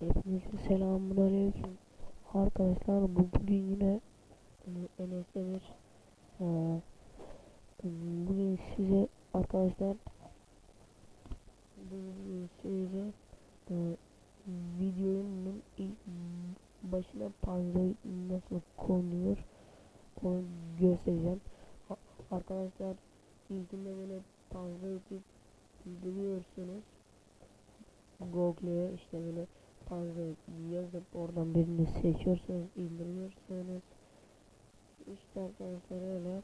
Hepinize selamun aleyküm. Arkadaşlar bu bugün yine Enes Demir e, bugün size arkadaşlar bugün size e, videonun ilk başına panzoid nasıl konuluyor onu göstereceğim. Arkadaşlar ilkinde böyle panzoidi indiriyorsunuz. Google'ye işte böyle Panzer yazıp oradan birini seçiyorsanız indiriyorsanız işte arkadaşlar öyle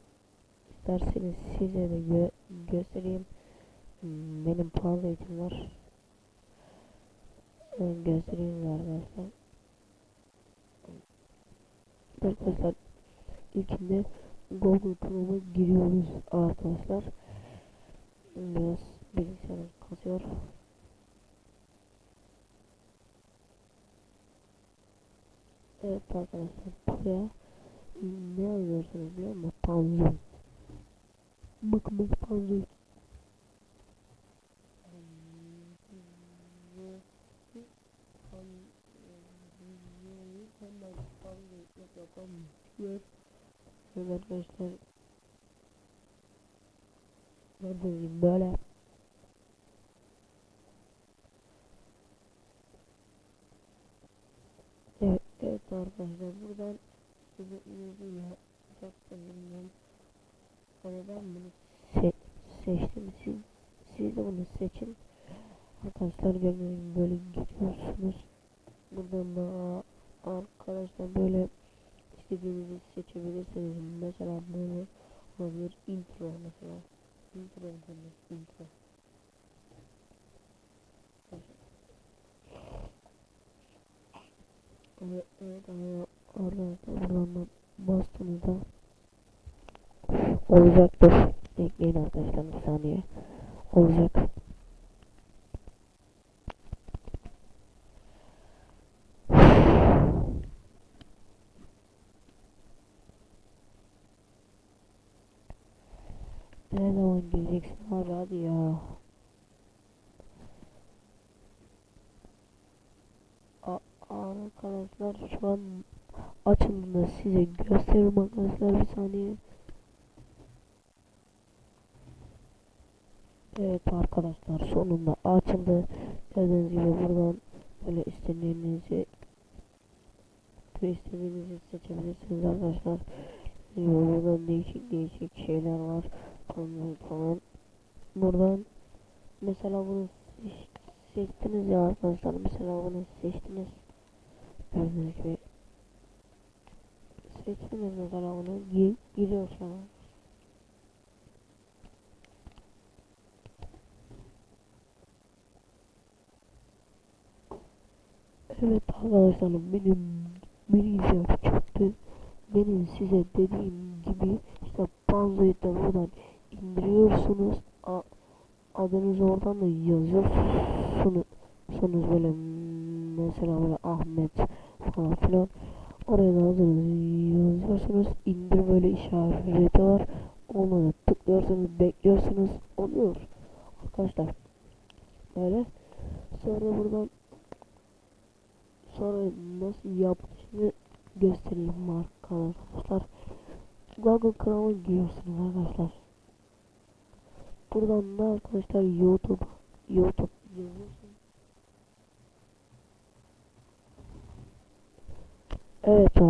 isterseniz size de gö göstereyim. Benim Panzer'im var. Ben göstereyim arkadaşlar. Arkadaşlar ilkinde Google Chrome'a giriyoruz arkadaşlar. Biraz bilgisayarım kasıyor Evet arkadaşlar buraya ne yazıyorsunuz biliyor musun? Panzer. Bakın bu panzer. Evet arkadaşlar Gördüğünüz gibi böyle Evet, evet arkadaşlar buradan size uygun ya çok da bilmiyorum. Ama ben bunu se seçtim. Siz siz de bunu seçin. Arkadaşlar gördüğünüz böyle gidiyorsunuz. Buradan da arkadaşlar böyle istediğinizi seçebilirsiniz. Mesela böyle olabilir. İntro mesela. İntro demek intro Evet, evet arkadaşlar buradan bastığınızda olacaktır. Bekleyin arkadaşlar bir saniye. Olacak. Ne zaman geleceksin abi hadi ya. A arkadaşlar şu an açıldığında size gösteririm arkadaşlar bir saniye. Evet arkadaşlar sonunda açıldı. Gördüğünüz gibi buradan böyle istediğinizi böyle istediğinizi seçebilirsiniz arkadaşlar. Ee, Buradan değişik değişik şeyler var falan. Buradan mesela bunu seç- seçtiniz ya arkadaşlar mesela bunu seçtiniz. Gördüğünüz gibi seçtiniz mesela bunu gi giriyor şu an. Evet arkadaşlar benim bilgisayar çıktı. Benim size dediğim gibi işte Panzoid'den buradan indiriyorsunuz. A adınızı oradan da yazıyorsunuz. Böyle mesela böyle Ahmet falan filan. Oraya da adınızı yazıyorsunuz. İndir böyle işareti var. Ona da tıklıyorsunuz, bekliyorsunuz. Oluyor. Arkadaşlar. Böyle. Sonra buradan sonra nasıl yaptığını göstereyim arkadaşlar. Google Chrome'a giriyorsunuz arkadaşlar. Buradan da arkadaşlar YouTube YouTube yazıyorsun. Evet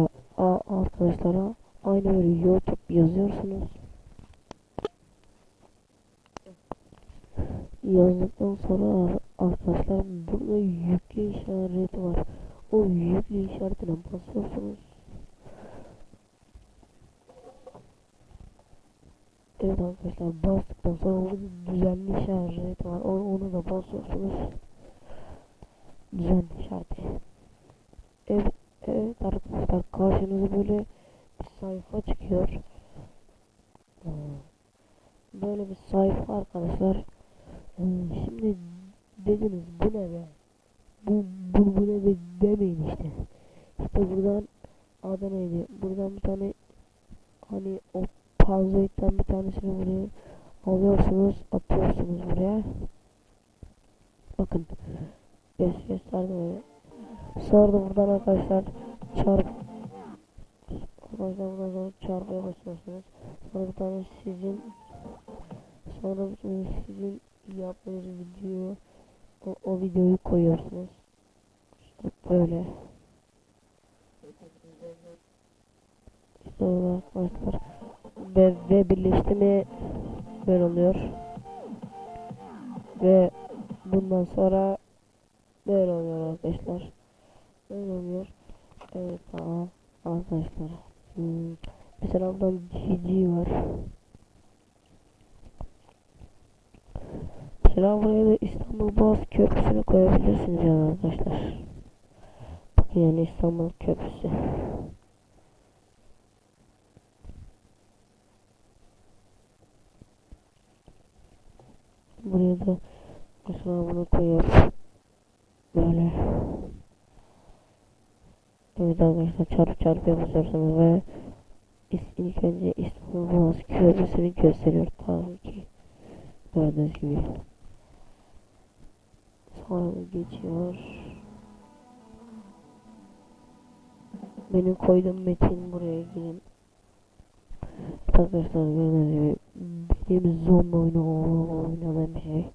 arkadaşlar aynı böyle YouTube yazıyorsunuz. Yazdıktan sonra ar- arkadaşlar burada yükle işareti var. O yükle işaretine basıyorsunuz. Evet arkadaşlar bastıktan sonra burada düzenli işareti var. Onu, onu da basıyorsunuz. Düzenli işareti. Arkadaşlar karşınıza böyle bir sayfa çıkıyor. Ee, Böyle bir sayfa arkadaşlar. Ee, Şimdi dediniz bu ne be? Bu, bu, bu ne be demeyin işte. İşte buradan adı neydi? Buradan bir tane hani o panzoidden bir tanesini buraya alıyorsunuz, atıyorsunuz buraya. Bakın. Göz gösterdim. Sonra da buradan arkadaşlar çarp Buradan sonra çarpıya basıyorsunuz. Sonra bir tane sizin sonra sizin yaptığınız video o, o videoyu koyuyorsunuz. İşte böyle. İşte öyle arkadaşlar. Ve, ve birleştirme böyle oluyor. Ve bundan sonra böyle oluyor arkadaşlar. Böyle oluyor. Evet tamam arkadaşlar. Hmm. Mesela buradan GG var. Mesela buraya da İstanbul Boğaz Köprüsü'nü koyabilirsiniz yani arkadaşlar. Bakın yani İstanbul Köprüsü. Buraya da mesela bunu koyup böyle Evet arkadaşlar çarpı çarpı yapıyorsunuz ve ilk önce İstanbul Boğaz gösteriyor tabii ki. Gördüğünüz gibi. Sonra geçiyor. Benim koyduğum metin buraya girin. Arkadaşlar gördüğünüz gibi benim zombi oyunu oynadığım şey.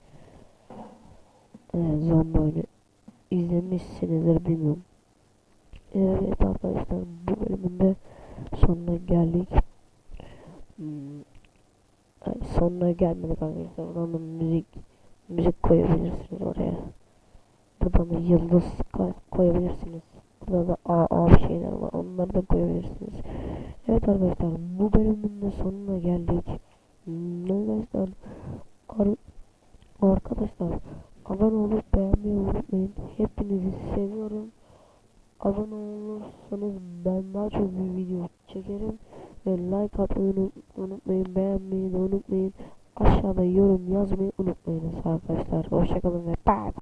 Evet zombi oyunu izlemişsinizdir bilmiyorum. Evet arkadaşlar bu bölümünde sonuna geldik. Hmm. Ay, sonuna gelmedik arkadaşlar. Buradan da müzik müzik koyabilirsiniz oraya. Buradan da yıldız koy- koyabilirsiniz. Burada da AA şeyler var. Onları da koyabilirsiniz. Evet arkadaşlar bu bölümün de sonuna geldik. Hmm, arkadaşlar ar- arkadaşlar abone olup beğenmeyi unutmayın. Hepinizi seviyorum. Abone olursanız ben daha çok bir video çekerim. Ve like atmayı unut- unutmayın. Beğenmeyi de unutmayın. Aşağıda yorum yazmayı unutmayınız arkadaşlar. Hoşçakalın ve bye.